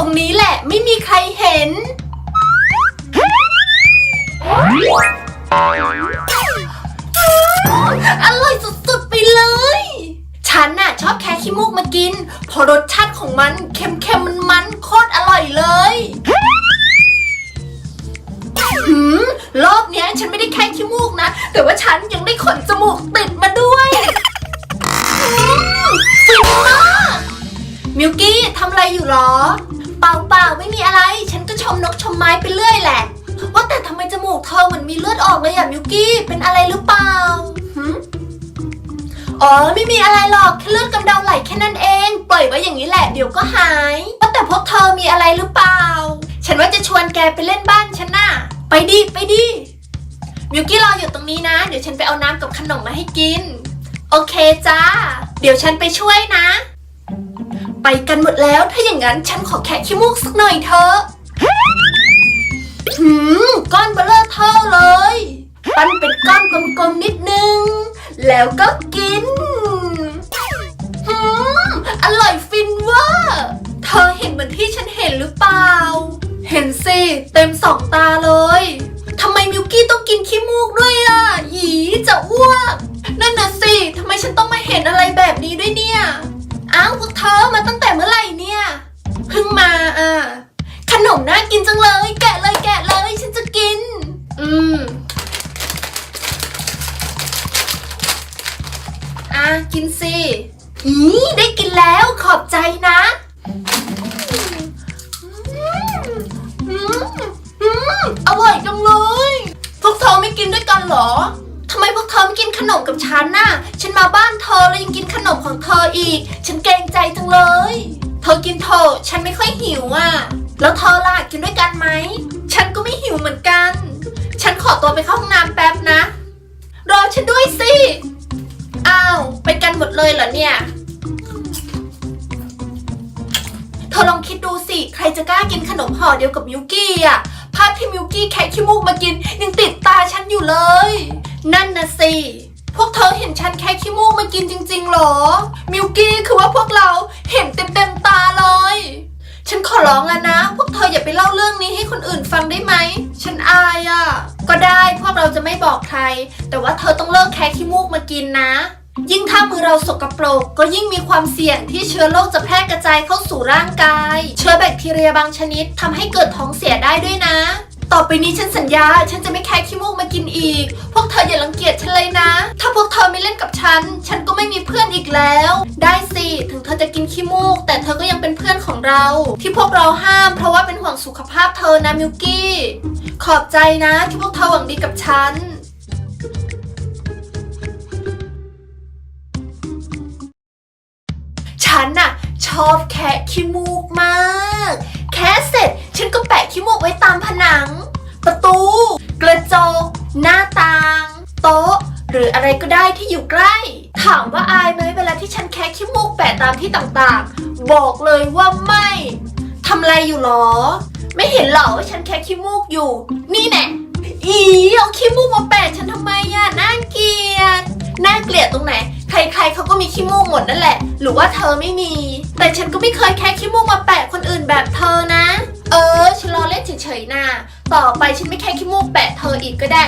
ตรงนี้แหละไม่มีใครเห็น อร่อยสุดๆไปเลย ฉันน่ะชอบแค่ขี้มูกมากินเพอรสชาติของมันเค็มๆมันๆโคตรอร่อยเลยหืมรอบเนี้ยฉันไม่ได้แค่ขี้มูกนะ แต่ว่าฉันยังได้ขนจมูกติดมาด้วยอืมฟินมากมิวกี้ทำอะไรอยู่หรอ เปล่าเปล่าไม่มีอะไร ฉันก็ชมนกชมไม้ไปเรื่อยแหละ ว่าแต่ทำไมจมูกเธอเหมือนมีเลือดออกเลยอะมิวกี้เป็นอะไรหรือเปล่าหืมอ๋อไม่มีอะไรหรอกแค่เลือดกำเดาไหลแค่นั้นเองปล่อยไว้อย่างนี้แหละเดี๋ยวก็หายว่าแต่พวกเธอมีอะไรหรือเปล่า ฉันว่าจะชวนแกไปเล่นบ้านฉันน่ะไปดิไปดิมิวกี้รออยู่ตรงนี้นะ เดี๋ยวฉันไปเอาน้ำกับขนมมาให้กิน โอเคจ้า เดี๋ยวฉันไปช่วยนะ ไปกันหมดแล้ว ถ้าอย่างนั้นฉันขอแคะขี้มูกสักหน่อยเถอะหืมก้อนเบลเลอร์เท่าเลย ปั้นเป็นก้อนกลมๆนิดนึง แล้วก็กินหืมอร่อยฟินเวอร์เธอเห็นเหมือนที่ฉันเห็นหรือเปล่า เห็นสิ เต็มสองตาเลยทำไมมิวกี้ต้องกินขี้มูกด้วยอะหยีจะอ้วก นั่นน่ะสิทำไมฉันต้องมาเห็นอะไรแบบนี้ด้วยเนี่ย พวกเธอมาตั้งแต่เมื่อไหร่เนี่ยเพิ่งมาอะขนมน่ากินจังเลย แกะเลยแกะเลยฉันจะกิน อืมอะกินสิอีได้กินแล้วขอบใจนะอืมอืมอืมอร่อยจังเลย พวกเธอไม่กินด้วยกันเหรอ อไม่กินขนมกับฉันน่ะ ฉันมาบ้านเธอแล้วยังกินขนมของเธออีก ฉันเกรงใจจังเลย เธอกินเถอะฉันไม่ค่อยหิวอะ แล้วเธอล่ะกินด้วยกันไหม ฉันก็ไม่หิวเหมือนกัน ฉันขอตัวไปเข้าห้องน้ำแป๊บนะ รอฉันด้วยสิ อ้าว ไปกันหมดเลยเหรอเนี่ย เธอลองคิดดูสิ ใครจะกล้ากินขนมห่อเดียวกับมิวกี้อะ ภาพที่มิวกี้แคะขี้มูกมากินยังติดตาฉันอยู่เลย นั่นนะสิพวกเธอเห็นฉันแคะขี้มูกมากินจริงๆหรอ มิวกี้คือว่าพวกเราเห็นเต็มๆตาเลย ฉันขอร้องแล้วนะ พวกเธออย่าไปเล่าเรื่องนี้ให้คนอื่นฟังได้ไหม ฉันอายอะ ก็ได้พวกเราจะไม่บอกใคร แต่ว่าเธอต้องเลิกแคะขี้มูกมากินนะ ยิ่งถ้ามือเราสกปรก ก็ยิ่งมีความเสี่ยงที่เชื้อโรคจะแพร่กระจายเข้าสู่ร่างกาย เชื้อแบคทีเรียบางชนิดทำให้เกิดท้องเสียได้ด้วยนะ ต่อไปนี้ฉันสัญญา ฉันจะไม่แคะขี้มูกมากินอีก พวกเธออย่ารังเกียจฉันเลยนะ ถ้าพวกเธอไม่เล่นกับฉัน ฉันก็ไม่มีเพื่อนอีกแล้ว ได้สิ ถึงเธอจะกินขี้มูก แต่เธอก็ยังเป็นเพื่อนของเรา ที่พวกเราห้าม เพราะว่าเป็นห่วงสุขภาพเธอนะมิวกี้ ขอบใจนะที่พวกเธอหวังดีกับฉันฉันน่ะชอบแคะขี้มูกมาก ขี้มูกไว้ตามผนัง ประตู กระจก หน้าต่าง โต๊ะ หรืออะไรก็ได้ที่อยู่ใกล้ ถามว่าอายไหมเวลาที่ฉันแคะขี้มูกแปะตามที่ต่างๆ บอกเลยว่าไม่ทำอะไรอยู่หรอ ไม่เห็นเหรอว่าฉันแคะขี้มูกอยู่ นี่แน่อีเอาขี้มูกมาแปะฉันทำไมอะน่าเกลียดน่าเกลียดตรงไหน ใครๆเขาก็มีขี้มูกหมดนั่นแหละ หรือว่าเธอไม่มี แต่ฉันก็ไม่เคยแค่ขี้มูกมาแปะคนอื่นแบบเธอนะ เออ ฉันรอเล่นเฉยๆนะต่อไปฉันไม่แค่ขี้มูกแปะเธออีกก็ได้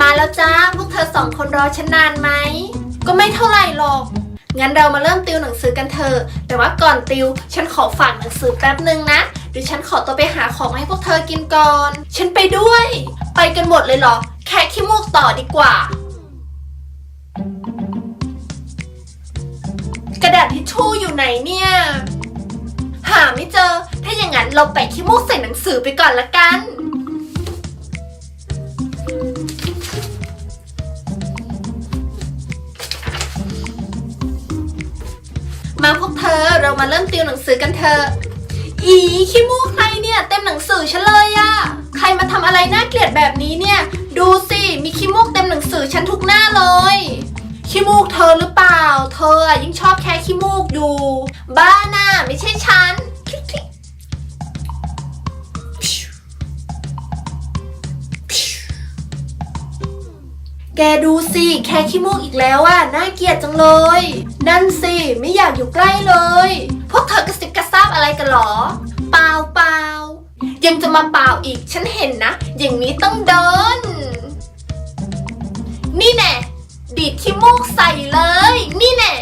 มาแล้วจ้า พวกเธอสองคนรอฉันนานไหม ก็ไม่เท่าไหร่หรอก งั้นเรามาเริ่มติวหนังสือกันเถอะ แต่ว่าก่อนติว ฉันขอฝากหนังสือแป๊บหนึ่งนะเดี๋ยวฉันขอตัวไปหาของให้พวกเธอกินก่อน ฉันไปด้วย ไปกันหมดเลยเหรอ แค่ขี้มูกต่อดีกว่า กระดาษทิชชู่อยู่ไหนเนี่ย หาไม่เจอ เราแปะขี้มูกใส่หนังสือไปก่อนละกัน มาพวกเธอเรามาเริ่มติวหนังสือกันเถอะ อีขี้มูกใครเนี่ยเต็มหนังสือฉันเลยอะใครมาทำอะไรน่าเกลียดแบบนี้เนี่ย ดูสิ มีขี้มูกเต็มหนังสือฉันทุกหน้าเลยขี้มูกเธอหรือเปล่า เธอยิ่งชอบแค่ขี้มูกอยู่ บ้าน่ะไม่ใช่ฉัน แกดูสิแค่ขี้มูกอีกแล้วอะน่าเกลียดจังเลย นั่นสิไม่อยากอยู่ใกล้เลย พวกเธอกระซิบกระซาบอะไรกันหรอ เปล่าเปล่ายังจะมาเปล่าอีกฉันเห็นนะ อย่างนี้ต้องเดิน นี่แน่ดีดขี้มูกใส่เลย นี่แน่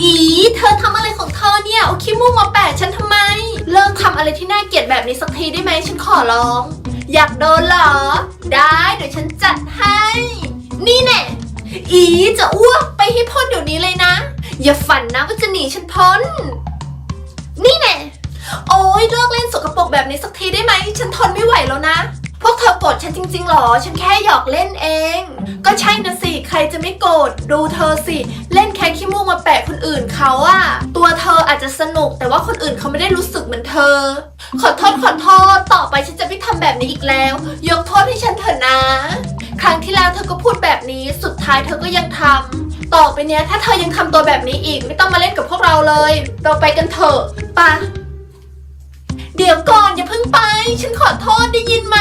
อีเธอทำอะไรของเธอเนี่ยเอาขี้มูกมาแปะฉันทำไม เลิกทำอะไรที่น่าเกลียดแบบนี้สักทีได้ไหมฉันขอร้อง อยากโดนเหรอ ได้เดี๋ยวฉันจัดให้ นี่แน่อีจะอ้วกไปให้พ้นเดี๋ยวนี้เลยนะ อย่าฝันนะว่าจะหนีฉันพ้น นี่แน่โอ้ยเลิกเล่นสกปรกแบบนี้สักทีได้ไหม ฉันทนไม่ไหวแล้วนะ พวกเธอโกรธฉันจริงๆหรอ ฉันแค่หยอกเล่นเอง ก็ใช่นะสิ ใครจะไม่โกรธดูเธอสิ เล่นแค่ขี้มูกมาแปะคนอื่นเขาอะตัวเธออาจจะสนุกแต่ว่าคนอื่นเขาไม่ได้รู้สึกเหมือนเธอ ขอโทษขอโทษต่อไปฉันจะไม่ทำแบบนี้อีกแล้ว ยกโทษให้ฉันเถอะนะ ครั้งที่แล้วเธอก็พูดแบบนี้ สุดท้ายเธอก็ยังทำต่อไปเนี้ยถ้าเธอยังทำตัวแบบนี้อีก ไม่ต้องมาเล่นกับพวกเราเลย เราไปกันเถอะปะเดี๋ยวก่อนอย่าเพิ่งไป ฉันขอโทษได้ยินไหม